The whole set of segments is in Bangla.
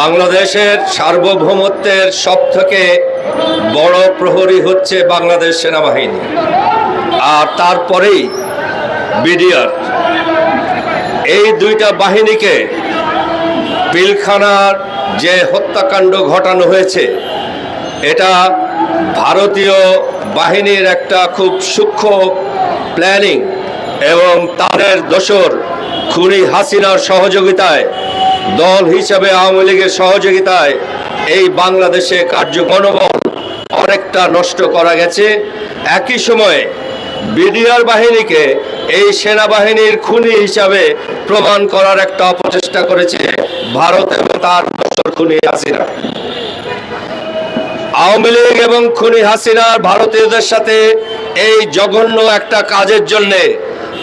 বাংলাদেশের সার্বভৌমত্বের সব থেকে বড় প্রহরী হচ্ছে বাংলাদেশ সেনাবাহিনী। আর তারপরেই বিডিআর। এই দুইটা বাহিনীকে পিলখানার যে হত্যাকাণ্ড ঘটানো হয়েছে, এটা ভারতীয় বাহিনীর একটা খুব সূক্ষ্ম প্ল্যানিং এবং তাদের দোসর খুনি হাসিনার সহযোগিতায় দল হিসাবে আওয়ামী লীগের সহযোগিতায় এই বাংলাদেশে কার্যমনোবল অনেকটা নষ্ট করা গেছে। একই সময়ে বিডিআর বাহিনীকে এই সেনাবাহিনীর খুনি হিসাবে প্রমাণ করার একটা অপচেষ্টা করেছে ভারত এবং তার দোসর খুনি হাসিনা। আওয়ামী লীগ এবং খুনি হাসিনার ভারতীয়দের সাথে এই জঘন্য একটা কাজের জন্যে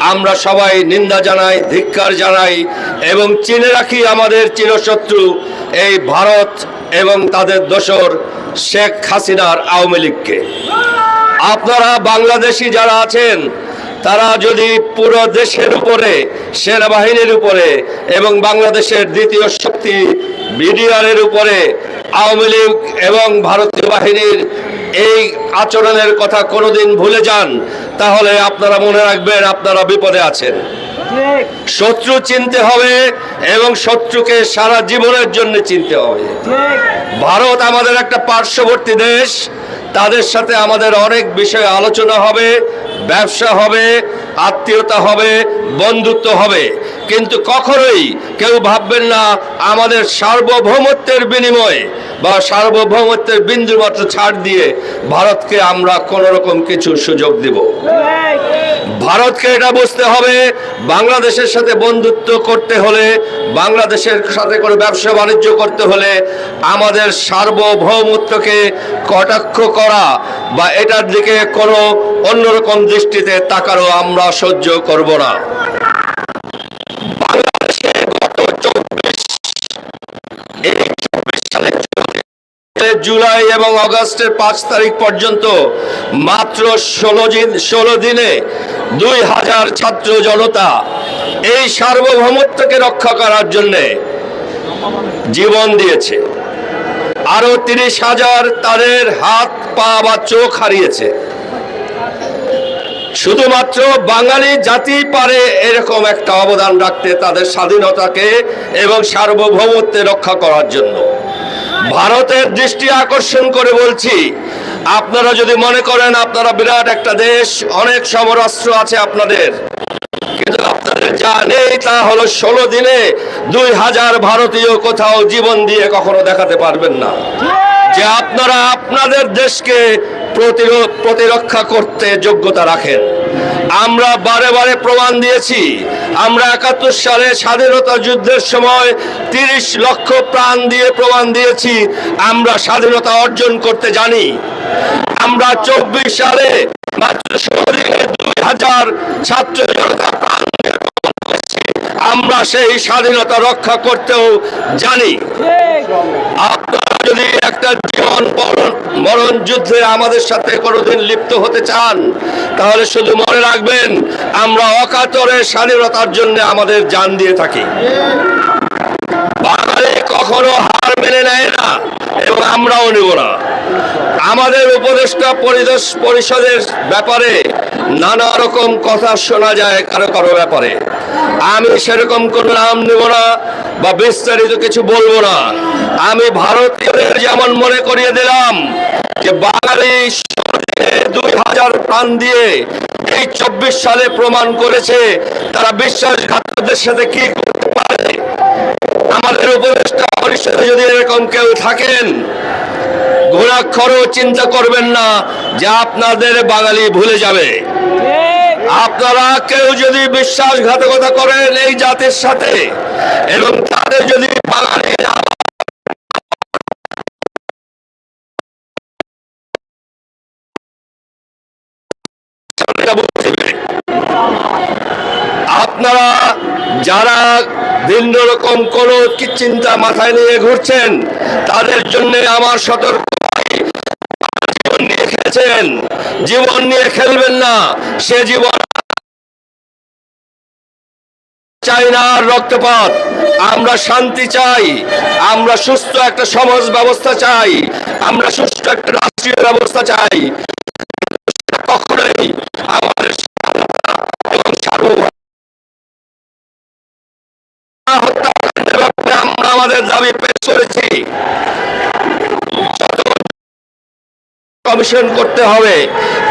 আমরা সবাই নিন্দা জানাই, ধিক্কার জানাই এবং চিনে রাখি আমাদের চিরশত্রু এই ভারত এবং তাদের দোসর শেখ হাসিনার আওয়ামী লীগকে। আপনারা বাংলাদেশি যারা আছেন, তারা যদি পুরো দেশের উপরে, সেনাবাহিনীর উপরে এবং বাংলাদেশের দ্বিতীয় শক্তি বিডিআরের উপরে আওয়ামী লীগ এবং ভারতীয় বাহিনীর এই আচরণের কথা কোনোদিন ভুলে যান তাহলে আপনারা মনে রাখবেন আপনারা বিপদে আছেন। শত্রু চিনতে হবে এবং শত্রুকে সারা জীবনের জন্য চিনতে হবে। ভারত আমাদের একটা পার্শ্ববর্তী দেশ। তাদের সাথে আমাদের অনেক বিষয়ে আলোচনা হবে ব্যবসা হবে আত্মীয়তা হবে বন্ধুত্ব হবে। কিন্তু কখনোই কেউ ভাববেন না আমাদের সার্বভৌমত্বের বিনিময়ে বা সার্বভৌমত্বের বিন্দুমাত্র ছাড় দিয়ে ভারতকে আমরা কোনো রকম কিছু সুযোগ দেব। ভারতকে এটা বুঝতে হবে, বাংলাদেশের সাথে বন্ধুত্ব করতে হলে, বাংলাদেশের সাথে কোনো ব্যবসা বাণিজ্য করতে হলে আমাদের সার্বভৌমত্বকে কটাক্ষ করা বা এটার দিকে কোনো অন্যরকম দৃষ্টিতে তাকারও আমরা সহ্য করব না। চব্বিশ সালে জুলাই এবং আগস্টের পাঁচ তারিখ পর্যন্ত মাত্র ষোলো দিন, ষোলো দিনে দুই হাজার ছাত্র জনতা এই সার্বভৌমত্বকে রক্ষা করার জন্যে জীবন দিয়েছে। আরও তিরিশ হাজার তাদের হাত, পা বা চোখ হারিয়েছে। শুধুমাত্র বাঙালি জাতি পারে এরকম একটা অবদান রাখতে তাদের স্বাধীনতাকে এবং সার্বভৌমত্বে রক্ষা করার জন্য। ভারতের দৃষ্টি আকর্ষণ করে বলছি। আপনারা যদি মনে করেন আপনারা বিরাট একটা দেশ, অনেক সমরাস্ত্র আছে আপনাদের। কিন্তু আপনাদের যা নেই তা হলো ষোলো দিনে দুই হাজার ভারতীয় কোথাও জীবন দিয়ে কখনো দেখাতে পারবেন না। যে আপনারা আপনাদের দেশকে প্রতিরক্ষা করতে যোগ্যতা রাখেন। আমরা বারে বারে প্রমাণ দিয়েছি আমরা একাত্তর সালে স্বাধীনতা যুদ্ধের সময় তিরিশ লক্ষ প্রাণ দিয়ে প্রমাণ দিয়েছি, আমরা স্বাধীনতা অর্জন করতে জানি আমরা চব্বিশ সালে মাত্র দুই হাজার ছাত্র জনতা প্রাণ। আমরা সেই স্বাধীনতা রক্ষা করতেও জানি আপনারা যদি একটা জীবন মরণ- যুদ্ধে আমাদের সাথে কোনোদিন লিপ্ত হতে চান, তাহলে শুধু মনে রাখবেন, আমরা অকাতরে স্বাধীনতার জন্য আমাদের যান দিয়ে থাকি। বাঙালি কখনো হার মেনে নেয় না, এবং আমরাও নেব না। আমাদের উপদেষ্টা পরিদর্শ পরিষদের ব্যাপারে নানা রকম কথা শোনা যায় কারও কারও ব্যাপারে। আমি সেরকম কোন নাম নেব না বা বিস্তারিত কিছু বলব না। আমি ভারতীয়দের যেমন মনে করিয়ে দিলাম যে বাঙালি দুই হাজার প্রাণ দিয়ে এই চব্বিশ সালে প্রমাণ করেছে তারা বিশ্বাসঘাতকদের সাথে কি করতে পারে। আমাদের উপদেষ্টা পরিষদে যদি এরকম কেউ থাকেন ঘোরাক্ষরও চিন্তা করবেন না, যে আপনাদের বাঙালি ভুলে যাবে আপনারা কেউ যদি বিশ্বাসঘাতকতা করেন এই জাতির সাথে, এবং তাদের যদি বাঙালি। আপনারা যারা ভিন্ন রকম কোনো চিন্তা মাথায় নিয়ে ঘুরছেন, তাদের জন্য আমার সতর্ক খেলছেন জীবন নিয়ে খেলবেন না, সে জীবন চাই না রক্তপাত। আমরা শান্তি চাই, আমরা সুস্থ একটা সমাজ ব্যবস্থা চাই, আমরা সুস্থ একটা রাষ্ট্রীয় ব্যবস্থা চাই। কখনোই আমাদের আমরা আমাদের দাবি পেশ করেছি। কমিশন করতে হবে।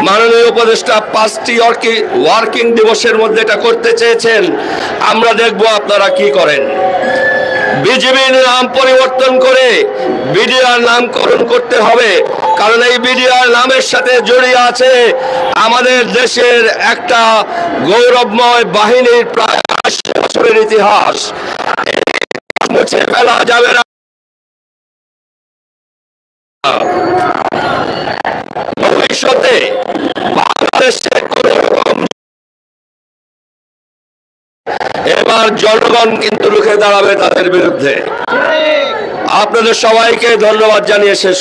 মাননীয় উপদেষ্টা পাঁচটি ওয়ার্কিং দিবসের মধ্যে এটা করতে চেয়েছেন। আমরা দেখব আপনারা কি করেন। বিজেপির নাম পরিবর্তন করে বিডিআর নামকরণ করতে হবে। কারণ এই বিডিআর নামের সাথে জড়িয়ে আছে আমাদের দেশের একটা গৌরবময় বাহিনীর প্রায় বছরের ইতিহাস। মুছে ফেলা যাবে না। ভবিষ্যতে এবার জনগণ কিন্তু রুখে দাঁড়াবে তাদের বিরুদ্ধে। আপনাদের সবাইকে ধন্যবাদ জানিয়ে শেষ